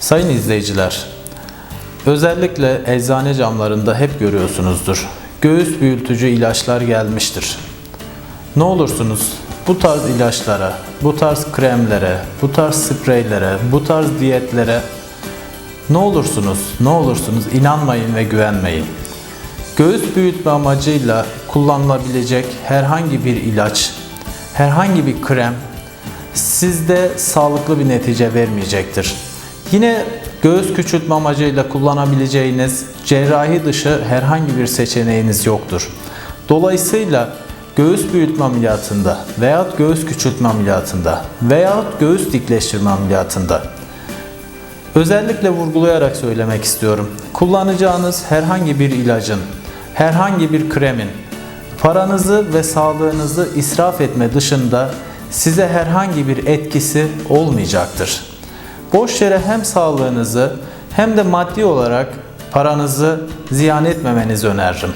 Sayın izleyiciler, özellikle eczane camlarında hep görüyorsunuzdur. Göğüs büyütücü ilaçlar gelmiştir. Ne olursunuz bu tarz ilaçlara, bu tarz kremlere, bu tarz spreylere, bu tarz diyetlere ne olursunuz, ne olursunuz inanmayın ve güvenmeyin. Göğüs büyütme amacıyla kullanılabilecek herhangi bir ilaç, herhangi bir krem sizde sağlıklı bir netice vermeyecektir. Yine göğüs küçültme amacıyla kullanabileceğiniz cerrahi dışı herhangi bir seçeneğiniz yoktur. Dolayısıyla göğüs büyütme ameliyatında veyahut göğüs küçültme ameliyatında veyahut göğüs dikleştirme ameliyatında Özellikle vurgulayarak söylemek istiyorum. Kullanacağınız herhangi bir ilacın, herhangi bir kremin paranızı ve sağlığınızı israf etme dışında size herhangi bir etkisi olmayacaktır. Boş yere hem sağlığınızı hem de maddi olarak paranızı ziyan etmemenizi öneririm.